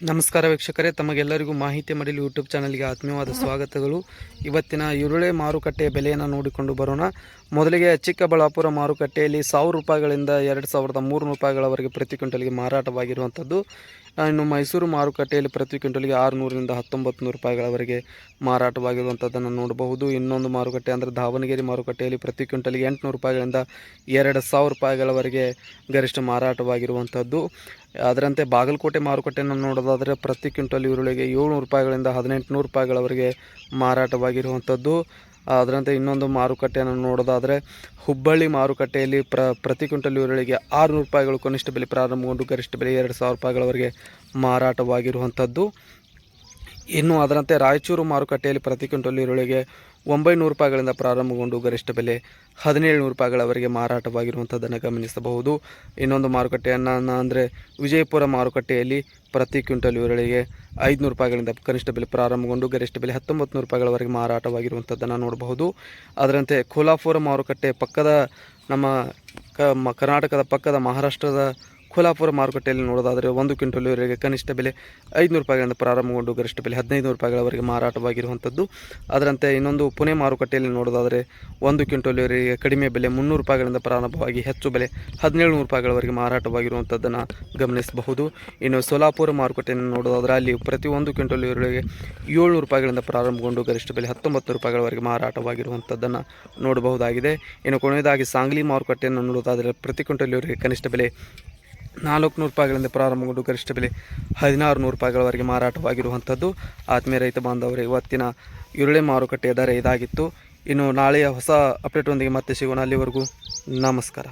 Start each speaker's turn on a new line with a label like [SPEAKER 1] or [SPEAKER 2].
[SPEAKER 1] ನಮಸ್ಕಾರ ವೀಕ್ಷಕರೇ, ತಮಗೆಲ್ಲರಿಗೂ ಮಾಹಿತಿ ಮಾಡಲು ಯೂಟ್ಯೂಬ್ ಚಾನಲ್ಗೆ ಆತ್ಮೀಯವಾದ ಸ್ವಾಗತಗಳು. ಇವತ್ತಿನ ಈರುಳ್ಳಿ ಮಾರುಕಟ್ಟೆಯ ಬೆಲೆಯನ್ನು ನೋಡಿಕೊಂಡು ಬರೋಣ. ಮೊದಲಿಗೆ ಚಿಕ್ಕಬಳ್ಳಾಪುರ ಮಾರುಕಟ್ಟೆಯಲ್ಲಿ ಸಾವಿರ ರೂಪಾಯಿಗಳಿಂದ ಎರಡು ಸಾವಿರದ ಮೂರು ರೂಪಾಯಿಗಳವರೆಗೆ ಪ್ರತಿ ಕ್ವಿಂಟಲ್ಗೆ ಮಾರಾಟವಾಗಿರುವಂಥದ್ದು ಇನ್ನು ಮೈಸೂರು ಮಾರುಕಟ್ಟೆಯಲ್ಲಿ ಪ್ರತಿ ಕ್ವಿಂಟಲ್ಗೆ ಆರುನೂರರಿಂದ ಹತ್ತೊಂಬತ್ತು ನೂರು ರೂಪಾಯಿಗಳವರೆಗೆ ಮಾರಾಟವಾಗಿರುವಂಥದ್ದನ್ನು ನೋಡಬಹುದು. ಇನ್ನೊಂದು ಮಾರುಕಟ್ಟೆ ಅಂದರೆ ದಾವಣಗೆರೆ ಮಾರುಕಟ್ಟೆಯಲ್ಲಿ ಪ್ರತಿ ಕ್ವಿಂಟಲ್ಗೆ ಎಂಟುನೂರು ರೂಪಾಯಿಗಳಿಂದ ಎರಡು ಸಾವಿರ ರೂಪಾಯಿಗಳವರೆಗೆ ಗರಿಷ್ಠ ಮಾರಾಟವಾಗಿರುವಂಥದ್ದು. ಅದರಂತೆ ಬಾಗಲಕೋಟೆ ಮಾರುಕಟ್ಟೆಯನ್ನು ನೋಡೋದಾದರೆ ಪ್ರತಿ ಕ್ವಿಂಟಲ್ ಈರುಳ್ಳಿಗೆ ಏಳ್ನೂರು ರೂಪಾಯಿಗಳಿಂದ ಹದಿನೆಂಟುನೂರು ರೂಪಾಯಿಗಳವರೆಗೆ ಮಾರಾಟವಾಗಿರುವಂಥದ್ದು. ಅದರಂತೆ ಇನ್ನೊಂದು ಮಾರುಕಟ್ಟೆಯನ್ನು ನೋಡೋದಾದರೆ ಹುಬ್ಬಳ್ಳಿ ಮಾರುಕಟ್ಟೆಯಲ್ಲಿ ಪ್ರ, ಪ್ರತಿ ಕ್ವಿಂಟಲ್ ಈರುಳ್ಳಿಗೆ ಆರುನೂರು ರೂಪಾಯಿಗಳು ಕನಿಷ್ಠ ಬೆಲೆ ಪ್ರಾರಂಭಗೊಂಡು ಗರಿಷ್ಠ ಬೆಲೆ ಎರಡು ಸಾವಿರ ರೂಪಾಯಿಗಳವರೆಗೆ ಮಾರಾಟವಾಗಿರುವಂಥದ್ದು. ಇನ್ನು ಅದರಂತೆ ರಾಯಚೂರು ಮಾರುಕಟ್ಟೆಯಲ್ಲಿ ಪ್ರತಿ ಕ್ವಿಂಟಲ್ ಈರುಳ್ಳಿಗೆ ಒಂಬೈನೂರು ರೂಪಾಯಿಗಳಿಂದ ಪ್ರಾರಂಭಗೊಂಡು ಗರಿಷ್ಠ ಬೆಲೆ ಹದಿನೇಳು ನೂರು ರೂಪಾಯಿಗಳವರೆಗೆ ಮಾರಾಟವಾಗಿರುವಂಥದ್ದನ್ನು ಗಮನಿಸಬಹುದು. ಇನ್ನೊಂದು ಮಾರುಕಟ್ಟೆಯನ್ನು ಅಂದರೆ ವಿಜಯಪುರ ಮಾರುಕಟ್ಟೆಯಲ್ಲಿ ಪ್ರತಿ ಕ್ವಿಂಟಲ್ ಈರುಳ್ಳಿಗೆ ಐದುನೂರು ರೂಪಾಯಿಗಳಿಂದ ಕನಿಷ್ಠ ಬೆಲೆ ಪ್ರಾರಂಭಗೊಂಡು ಗರಿಷ್ಠ ಬೆಲೆ ಹತ್ತೊಂಬತ್ತು ನೂರು ರೂಪಾಯಿಗಳವರೆಗೆ ಮಾರಾಟವಾಗಿರುವಂಥದ್ದನ್ನು ನೋಡಬಹುದು. ಅದರಂತೆ ಕೋಲಾಪುರ ಮಾರುಕಟ್ಟೆ ಪಕ್ಕದ ನಮ್ಮ ಕರ್ನಾಟಕದ ಪಕ್ಕದ ಮಹಾರಾಷ್ಟ್ರದ ಕೋಲಾಪುರ ಮಾರುಕಟ್ಟೆಯಲ್ಲಿ ನೋಡೋದಾದರೆ ಒಂದು ಕ್ವಿಂಟಲ್ ಇವರಿಗೆ ಕನಿಷ್ಠ ಬೆಲೆ ಐದುನೂರು ರೂಪಾಯಿಗಳಿಂದ ಪ್ರಾರಂಭಗೊಂಡು ಗರಿಷ್ಠ ಬೆಲೆ ಹದಿನೈದು ರೂಪಾಯಿಗಳವರೆಗೆ ಮಾರಾಟವಾಗಿರುವಂಥದ್ದು. ಅದರಂತೆ ಇನ್ನೊಂದು ಪುಣೆ ಮಾರುಕಟ್ಟೆಯಲ್ಲಿ ನೋಡೋದಾದರೆ ಒಂದು ಕ್ವಿಂಟಲ್ ಇವರಿಗೆ ಕಡಿಮೆ ಬೆಲೆ ಮುನ್ನೂರು ರೂಪಾಯಿಗಳಿಂದ ಪ್ರಾರಂಭವಾಗಿ ಹೆಚ್ಚು ಬೆಲೆ ಹದಿನೇಳು ನೂರು ರೂಪಾಯಿಗಳವರೆಗೆ ಮಾರಾಟವಾಗಿರುವಂಥದ್ದನ್ನು ಗಮನಿಸಬಹುದು. ಇನ್ನು ಸೋಲಾಪುರ ಮಾರುಕಟ್ಟೆಯನ್ನು ನೋಡೋದಾದರೆ ಅಲ್ಲಿ ಪ್ರತಿ ಒಂದು ಕ್ವಿಂಟಲ್ ಇವರಿಗೆ ಏಳ್ನೂರು ರೂಪಾಯಿಗಳಿಂದ ಪ್ರಾರಂಭಗೊಂಡು ಗರಿಷ್ಠ ಬೆಲೆ ಹತ್ತೊಂಬತ್ತು ರೂಪಾಯಿಗಳವರೆಗೆ ಮಾರಾಟವಾಗಿರುವಂಥದ್ದನ್ನು ನೋಡಬಹುದಾಗಿದೆ. ಇನ್ನು ಕೊನೆಯದಾಗಿ ಸಾಂಗ್ಲಿ ಮಾರುಕಟ್ಟೆಯನ್ನು ನೋಡೋದಾದರೆ ಪ್ರತಿ ಕ್ವಿಂಟಲ್ ಇವರಿಗೆ ಕನಿಷ್ಠ ಬೆಲೆ ನಾಲ್ಕುನೂರು ರೂಪಾಯಿಗಳಿಂದ ಪ್ರಾರಂಭಗೊಂಡು ಗರಿಷ್ಠ ಬೆಲೆ ಹದಿನಾರು ನೂರು ರೂಪಾಯಿಗಳವರೆಗೆ ಮಾರಾಟವಾಗಿರುವಂಥದ್ದು. ಆತ್ಮೀಯ ರೈತ ಬಾಂಧವರು, ಇವತ್ತಿನ ಈರುಳ್ಳಿ ಮಾರುಕಟ್ಟೆಯ ದರ ಇದಾಗಿತ್ತು. ಇನ್ನು ನಾಳೆಯ ಹೊಸ ಅಪ್ಡೇಟ್ನೊಂದಿಗೆ ಮತ್ತೆ ಸಿಗೋಣ. ಅಲ್ಲಿವರೆಗೂ ನಮಸ್ಕಾರ.